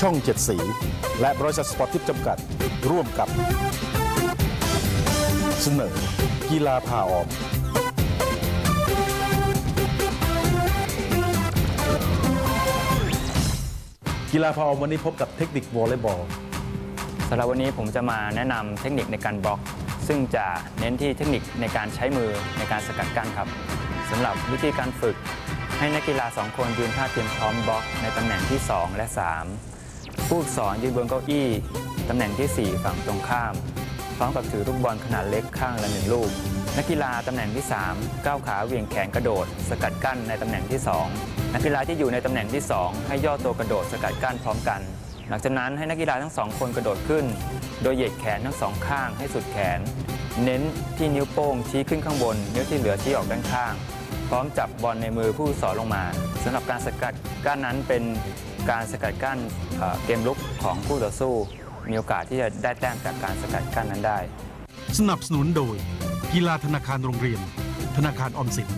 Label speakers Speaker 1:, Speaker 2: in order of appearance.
Speaker 1: ช่องเจ็ดสี และบริษัทสปอร์ตทิพย์จำกัด ร่วมกับ เสนอ กีฬาพาออมกีฬาพาออมวันนี้พบกับเทคนิควอลเลย์บอล
Speaker 2: สำหรับวันนี้ผมจะมาแนะนำเทคนิคในการบล็อก ซึ่งจะเน้นที่เทคนิคในการใช้มือในการสกัดกั้นครับสำหรับวิธีการฝึก ให้นักกีฬา 2 คนยืนท่าเตรียมพร้อมบล็อกในตำแหน่งที่ 2 และ 3 ผู้ฝึกสอนยืนบนเก้าอี้ตำแหน่งทีสี่ 4 ฝั่งตรงข้าม พร้อมกับถือลูกบอลขนาดเล็กข้างละหนึ่งลูก นักกีฬาตำแหน่งที่ 3 ก้าวขาเหวี่ยงแขนกระโดด สกัดกั้นในตำแหน่งที่ 2 นักกีฬาที่อยู่ในตำแหน่งที่ 2 ให้ย่อตัวกระโดดสกัดกั้นพร้อมกัน หลังจากนั้นให้นักกีฬาทั้งสองคนกระโดดขึ้น โดยเหยียดแขนทั้งสองข้างให้สุดแขน เน้นที่นิ้วโป้งชี้ขึ้นข้างบน นิ้วที่เหลือชี้ออกด้านข้าง พร้อมจับบอลในมือผู้สอนลงมาสำหรับการสกัดกั้นนั้นเป็นการสกัดกั้นเกมลุกของผู้ต่อสู้ มีโอกาสที่จะได้แต้มจากการสกัดกั้นนั้นได้
Speaker 3: สนับสนุนโดย กีฬาธนาคารโรงเรียน ธนาคารออมสิน